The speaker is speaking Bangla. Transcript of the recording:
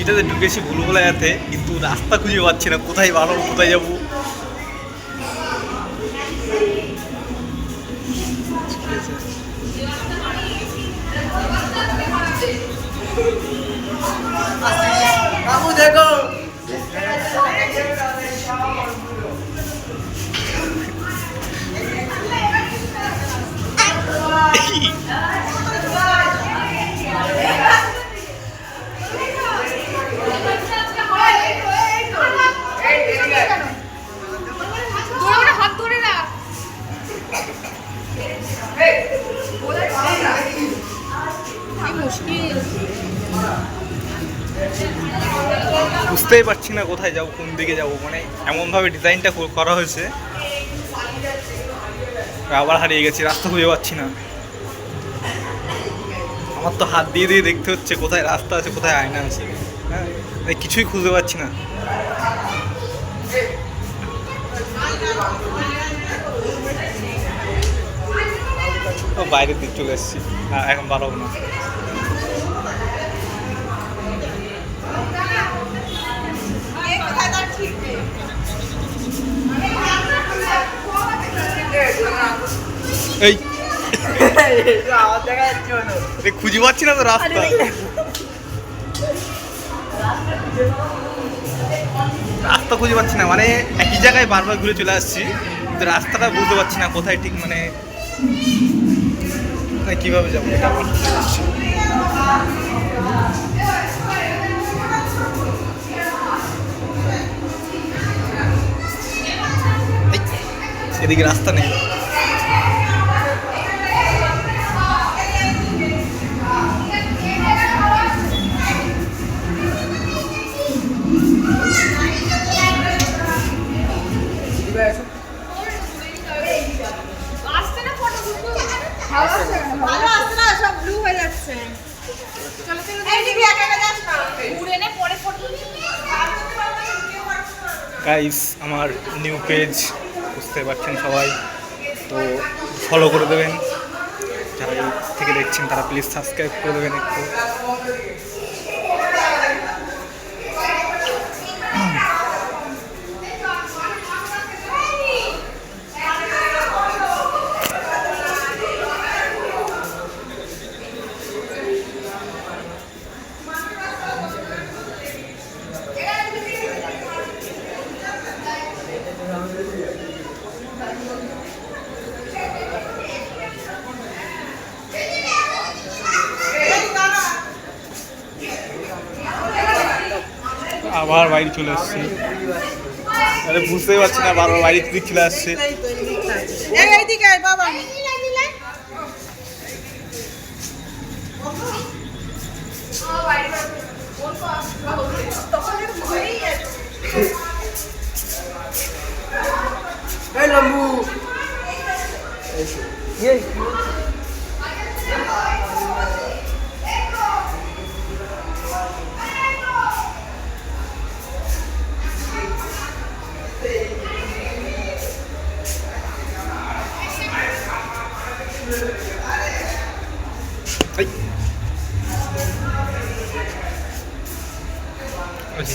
এটাতে ঢুকেছি ভুলভুলাইয়াতে কিন্তু রাস্তা খুঁজে পাচ্ছি না কোথায় ভালো কোথায় যাব? বাবু দেখো। বুঝতেই পারছি না কোথায় যাব, কোন দিকে যাব। মানে এমনভাবে ডিজাইনটা করা হয়েছে। আবার হারিয়ে গেছি, রাস্তা খুঁজে পাচ্ছি না। আমার তো হাত দিয়ে দিয়ে দেখতে হচ্ছে কোথায় রাস্তা আছে, কোথায় আয়না আছে। হ্যাঁ এই কিছুই খুঁজে পাচ্ছি না। বাইরের দিক চলে এসেছি। এখন ভালো হবে না। এই খুঁজে পাচ্ছি না তো রাস্তা। রাস্তা খুঁজে পাচ্ছি না মানে একই জায়গায় বারবার ঘুরে চলে আসছি রাস্তাটা বুঝতে পারছি না কোথায় ঠিক মানে মানে কীভাবে যাব। এদিকে রাস্তা নেই গাইস আমার নিউ পেজ বুঝতে পারছেন সবাই, তো ফলো করে দেবেন। যারা থেকে দেখছেন, তারা প্লিজ সাবস্ক্রাইব করে দেবেন একটু। আবার বাড়ি চলে আসছে। আরে বুঝতেই পারছি না বারবার বাড়ির দিক চলে আসছে। এই এইদিকে আয় বাবা এই লম্বু এই এই। ওই যে,